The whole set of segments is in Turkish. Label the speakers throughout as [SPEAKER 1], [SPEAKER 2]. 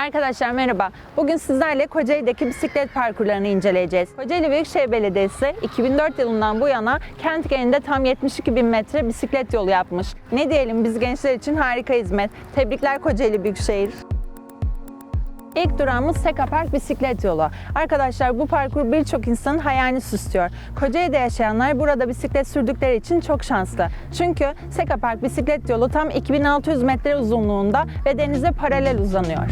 [SPEAKER 1] Arkadaşlar merhaba. Bugün sizlerle Kocaeli'deki bisiklet parkurlarını inceleyeceğiz. Kocaeli Büyükşehir Belediyesi 2004 yılından bu yana kent genelinde tam 72 bin metre bisiklet yolu yapmış. Ne diyelim biz gençler için harika hizmet. Tebrikler Kocaeli Büyükşehir. İlk durağımız Seka Park bisiklet yolu. Arkadaşlar bu parkur birçok insanın hayalini süslüyor. Kocaeli'de yaşayanlar burada bisiklet sürdükleri için çok şanslı. Çünkü Seka Park bisiklet yolu tam 2600 metre uzunluğunda ve denize paralel uzanıyor.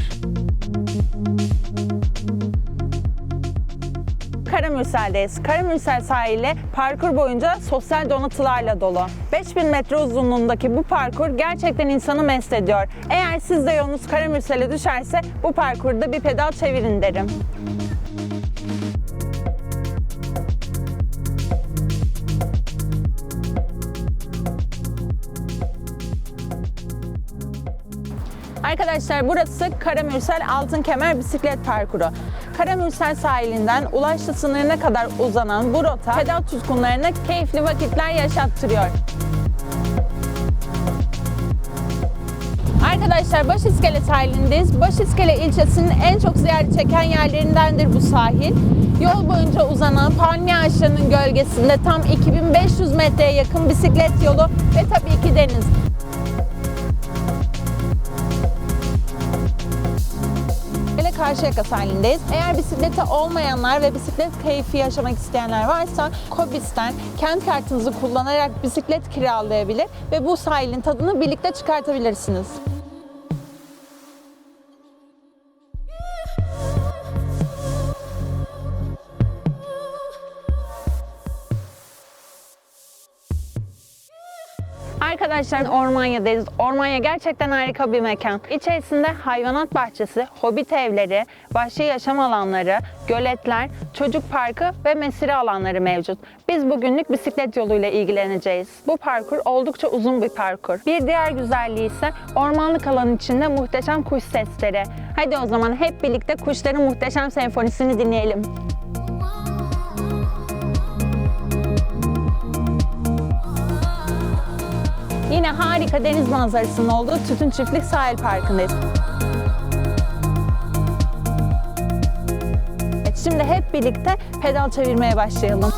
[SPEAKER 1] Karamürsel'deyiz. Karamürsel sahili parkur boyunca sosyal donatılarla dolu. 5000 metre uzunluğundaki bu parkur gerçekten insanı mest ediyor. Eğer siz de yolunuz Karamürsel'e düşerse bu parkurda bir pedal çevirin derim. Arkadaşlar burası Karamürsel Altın Kemer Bisiklet Parkuru. Karamürsel sahilinden Ulaşlı sınırına kadar uzanan bu rota pedal tutkunlarına keyifli vakitler yaşattırıyor. Arkadaşlar Başiskele sahilindeyiz. Başiskele ilçesinin en çok ziyaret çeken yerlerindendir bu sahil. Yol boyunca uzanan palmiye ağaçlarının gölgesinde tam 2500 metreye yakın bisiklet yolu ve tabii ki deniz. Karşıyaka sahilindeyiz. Eğer bisikleti olmayanlar ve bisiklet keyfi yaşamak isteyenler varsa Kobis'ten kent kartınızı kullanarak bisiklet kiralayabilir ve bu sahilin tadını birlikte çıkartabilirsiniz. Arkadaşlar Ormanya'dayız. Ormanya gerçekten harika bir mekan. İçerisinde hayvanat bahçesi, hobbit evleri, vahşi yaşam alanları, göletler, çocuk parkı ve mesire alanları mevcut. Biz bugünlük bisiklet yoluyla ilgileneceğiz. Bu parkur oldukça uzun bir parkur. Bir diğer güzelliği ise ormanlık alanın içinde muhteşem kuş sesleri. Hadi o zaman hep birlikte kuşların muhteşem senfonisini dinleyelim. Yine harika deniz manzarasının olduğu Tütün Çiftlik Sahil Parkı'ndayız. Şimdi hep birlikte pedal çevirmeye başlayalım.